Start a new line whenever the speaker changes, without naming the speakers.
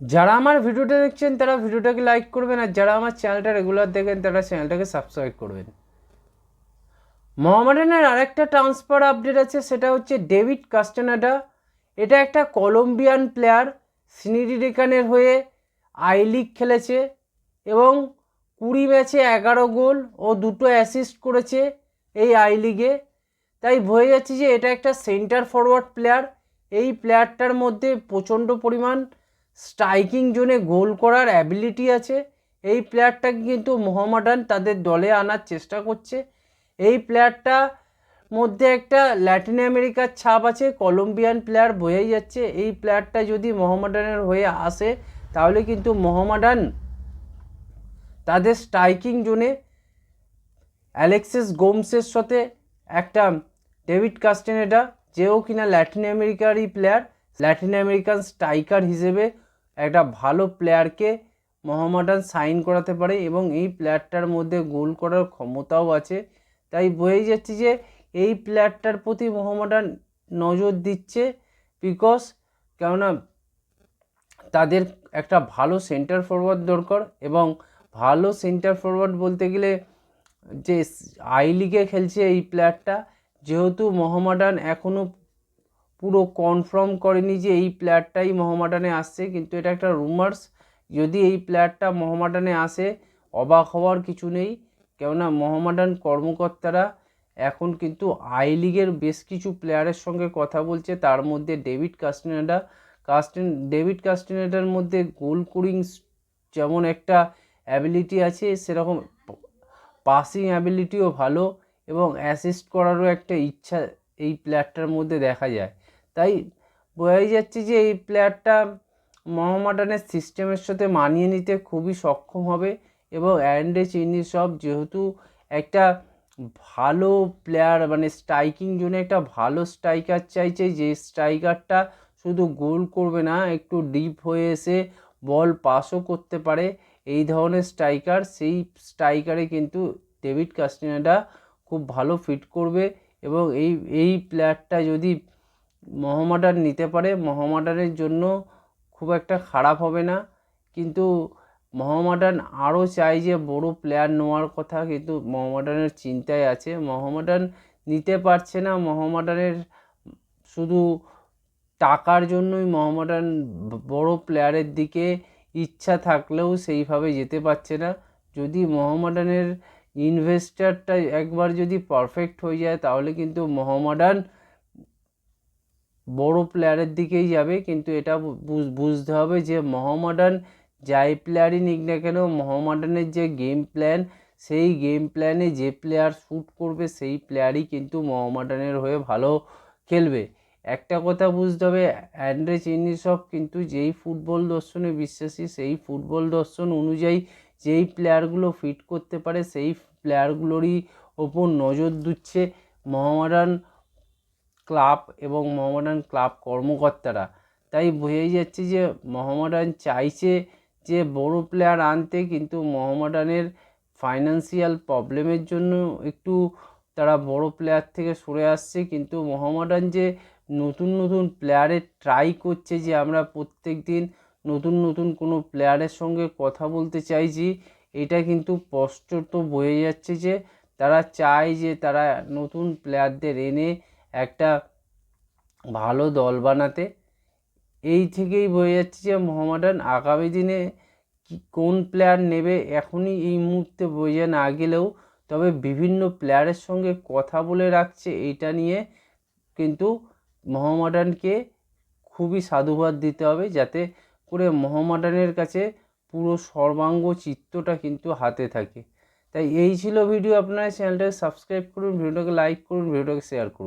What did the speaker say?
যারা আমার ভিডিওটা দেখছেন, তারা ভিডিওটাকে লাইক করবেন আর যারা আমার চ্যানেলটা রেগুলার দেখেন, তারা চ্যানেলটাকে সাবস্ক্রাইব করবেন। মোহামেডানের আরেকটা ট্রান্সফার আপডেট আছে, সেটা হচ্ছে ডেভিড কাস্টানাডা। এটা একটা কলম্বিয়ান প্লেয়ার সিনিডিরেকানের হয়ে আই লিগ খেলেছে এবং কুড়ি ম্যাচে এগারো গোল ও দুটো অ্যাসিস্ট করেছে এই আই লিগে তাই বোঝা যাচ্ছে যে এটা একটা সেন্টার ফরওয়ার্ড প্লেয়ার এই প্লেয়ারটার মধ্যে প্রচণ্ড পরিমাণ স্ট্রাইকিং জোনে গোল করার অ্যাবিলিটি আছে। এই প্লেয়ারটাকে কিন্তু মোহামেডান তাদের দলে আনার চেষ্টা করছে। এই প্লেয়ারটা মধ্যে একটা ল্যাটিন আমেরিকার ছাপ আছে, কলম্বিয়ান প্লেয়ার বোঝাই যাচ্ছে। এই প্লেয়ারটা যদি মোহামেডানের হয়ে আসে, তাহলে কিন্তু মোহামেডান তাদের স্ট্রাইকিং জোনে অ্যালেক্সিস গোমসের সাথে একটা ডেভিড কাস্টেনেডা, যেও কিনা ল্যাটিন আমেরিকারই প্লেয়ার, ল্যাটিন আমেরিকান স্ট্রাইকার হিসেবে একটা ভালো প্লেয়ারকে মোহামেডান সাইন করাতে পারে এবং এই প্লেয়ারটার মধ্যে গোল করার ক্ষমতাও আছে। তাই বোঝাই যাচ্ছে যে এই প্লেয়ারটার প্রতি মোহামেডান নজর দিচ্ছে বিকজ কেননা তাদের একটা ভালো সেন্টার ফরওয়ার্ড দরকার এবং ভালো সেন্টার ফরওয়ার্ড বলতে গেলে যে আই লিগে খেলছে এই প্লেয়ারটা যেহেতু মোহামেডান এখনও পুরো কনফার্ম করেনি যে এই প্লেয়ারটাই মোহামেডানে আসছে, কিন্তু এটা একটা রুমার্স যদি এই প্লেয়ারটা মোহামেডানে আসে, অবাক হওয়ার কিছু নেই। কেননা মোহামেডান কর্মকর্তারা এখন কিন্তু আই লিগের বেশ কিছু প্লেয়ারের সঙ্গে কথা বলছে। তার মধ্যে ডেভিড কাস্টিনেডা কাস্টিন ডেভিড কাস্টিনেডার মধ্যে গোল কুরিং যেমন একটা অ্যাবিলিটি আছে, সেরকম পাসিং অ্যাবিলিটিও ভালো এবং অ্যাসিস্ট করারও একটা ইচ্ছা এই প্লেয়ারটার মধ্যে দেখা যায়। তাই বোঝাই যাচ্ছে যে এই প্লেয়ারটা মোহামেডানের সিস্টেমের সাথে মানিয়ে নিতে খুবই সক্ষম হবে এবং অ্যান্ডে চিনি সব যেহেতু একটা ভালো প্লেয়ার মানে স্ট্রাইকিং জোনে একটা ভালো স্ট্রাইকার চাইছে, যে স্ট্রাইকারটা শুধু গোল করবে না, একটু ডিপ হয়ে এসে বল পাসও করতে পারে। এই ধরনের স্ট্রাইকার, সেই স্ট্রাইকারে কিন্তু ডেভিড কাস্টিনাডা খুব ভালো ফিট করবে এবং এই এই প্লেয়ারটা যদি মোহামেডান নিতে পারে মোহামেডানের জন্য খুব একটা খারাপ হবে না। কিন্তু মোহামেডান আরও চাই যে বড় প্লেয়ার নেওয়ার কথা, কিন্তু মোহামেডানের চিন্তায় আছে। মোহামেডান নিতে পারছে না মোহামেডানের শুধু টাকার জন্যই মোহামেডান বড় প্লেয়ারের দিকে ইচ্ছা থাকলেও সেইভাবে যেতে পারছে না। যদি মোহামেডানের ইনভেস্টারটা একবার যদি পারফেক্ট হয়ে যায়, তাহলে কিন্তু মোহামেডান বড় প্লেয়ারের দিকেই যাবে, কিন্তু এটা বুঝতে হবে যে মোহামেডান যাই প্লেয়ারই নিক না কেন, মোহামেডানের যে গেম প্ল্যান সেই গেম প্ল্যানে যে প্লেয়ার শ্যুট করবে, সেই প্লেয়ারই কিন্তু মোহামেডানের হয়ে ভালো খেলবে। একটা কথা বুঝতে হবে, অ্যান্ড্রে চিনিসব কিন্তু যেই ফুটবল দর্শনে বিশ্বাসী, সেই ফুটবল দর্শন অনুযায়ী যেই প্লেয়ারগুলো ফিট করতে পারে, সেই প্লেয়ারগুলোরই ওপর নজর দিচ্ছে মোহামেডান ক্লাব এবং মোহামেডান ক্লাব কর্মকর্তারা। তাই বোঝাই যাচ্ছে যে মোহামেডান চাইছে যে বড় প্লেয়ার আনতে, কিন্তু মোহামেডানের ফাইন্যান্সিয়াল প্রবলেমের জন্য একটু তারা বড় প্লেয়ার থেকে সরে আসছে। কিন্তু মোহামেডান যে নতুন নতুন প্লেয়ারের ট্রাই করছে যে আমরা প্রত্যেক দিন নতুন নতুন কোনো প্লেয়ারের সঙ্গে কথা বলতে চাইছি এটা কিন্তু স্পষ্ট বোঝা যাচ্ছে যে তারা চায় যে তারা নতুন প্লেয়ারদের এনে একটা ভালো দল বানাতে। এই থেকেই বোঝা যাচ্ছে যে মোহামেডান আগামী দিনে কোন প্লেয়ার নেবে এখনই এই মুহূর্তে বোঝা না গেলেও, তবে বিভিন্ন প্লেয়ারের সঙ্গে কথা বলে রাখছে এইটা নিয়ে। কিন্তু মোহামেডানকে খুবই সাধুবাদ দিতে হবে যাতে করে মোহামেডানের কাছে পুরো সর্বাঙ্গ চিত্রটা কিন্তু হাতে থাকে। তাই এই ছিল ভিডিও। আপনারা চ্যানেলটাকে সাবস্ক্রাইব করুন, ভিডিওটাকে লাইক করুন, ভিডিওটাকে শেয়ার করুন।